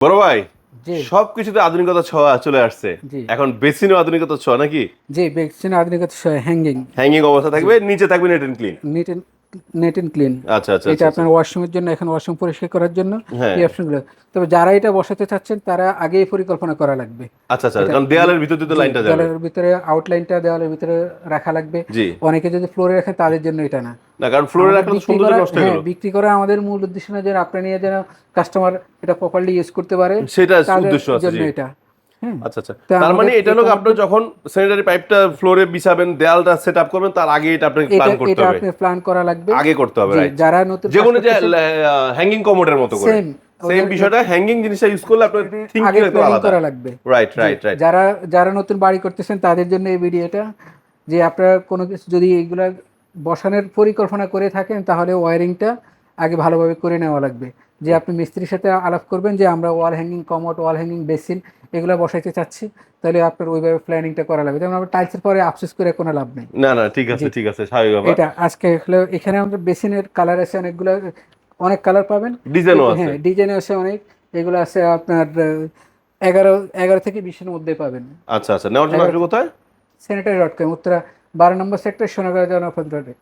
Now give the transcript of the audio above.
বড় ভাই সবকিছুতে আধুনিকতা ছোঁয়া চলে আসছে। এখন বেসিনও আধুনিকতা ছোঁয়া নাকি? জি ভ্যাকসিন আধুনিকতা হ্যাঙ্গিং হ্যাঙ্গিং অবস্থা থাকবে নিচে থাকবে neat and clean neat and neat and clean আচ্ছা আচ্ছা এটা আচ্ছা আপনার ওয়াশরুমের জন্য এখন ওয়াশরুম পরিষ্কার করার জন্য হ্যাঁ। এই অপশনগুলো তবে যারা এটা বসাতে চাচ্ছেন তারা আগেই পরিকল্পনা করা লাগবে। আচ্ছা আচ্ছা কারণ দেয়ালের ভিতর তো লাইনটা যাবে। দেওয়ালের ভিতরে আউটলাইনটা দেওয়ালের ভিতরে রাখা লাগবে। অনেকে যদি ফ্লোরে রাখেন তাদের জন্য এটা না। না কারণ ফ্লোরে রাখলে তো বিক্রি সৌন্দর্য করা- নষ্ট হয়ে হ্যাঁ, গেল। বিক্রি করা আমাদের মূল উদ্দেশ্য না যে আপনি নিয়ে যেন কাস্টমার এটা প্রপারলি ইউজ করতে পারে। সেটা উদ্দেশ্য আছে জন্য এটা। আচ্ছা আচ্ছা। তার মানে এটা হলো আপনার যখন স্যানিটারি পাইপটা ফ্লোরে বিছাবেন দেয়ালটা সেট আপ করবেন তার আগে এটা আপনাকে প্ল্যান করতে এটা আপনি প্ল্যান করা লাগবে। আগে করতে হবে যারা নতুন যেগুলো যে হ্যাঙ্গিং কমোডের মতো করে। সেম বিষয়টা হ্যাঙ্গিং জিনিসটা ইউজ করলে আপনার একটু আলাদা। করা লাগবে। রাইট রাইট রাইট যারা যারা নতুন বাড়ি করতেছেন তাদের জন্য এই ভিডিওটা যে আপনারা কোনো কিছু যদি এইগুলা বসানোর পরিকল্পনা করে থাকেন তাহলে ওয়ারিংটা আগে ভালোভাবে করে নেওয়া লাগবে। যে আপনি মিস্ত্রির সাথে আলাপ করবেন যে আমরা wall hanging commode wall hanging basin এগুলো বসাইতে চাচ্ছি তাহলে আপনার ওইভাবে প্ল্যানিংটা করা লাগবে। যেমন আমরা টাইলসের পরে আফসোস করে কোনো লাভ নেই। না না ঠিক আছে ঠিক আছে স্বাভাবিক এটা আজকে এখানে আমাদের বেসিনের কালার আছে অনেকগুলো অনেক কালার পাবেন। ডিজাইনও আছে। হ্যাঁ ডিজাইন আছে অনেক। এগুলো আছে আপনার এগারো এগারো থেকে বিশের মধ্যে পাবেন। আচ্ছা আচ্ছা নেওয়ার জন্য কোথায়? স্যানিটারি ডট কম উত্তরা বারো নম্বর সেক্টর সোনাগাঁও জনপদ রোডে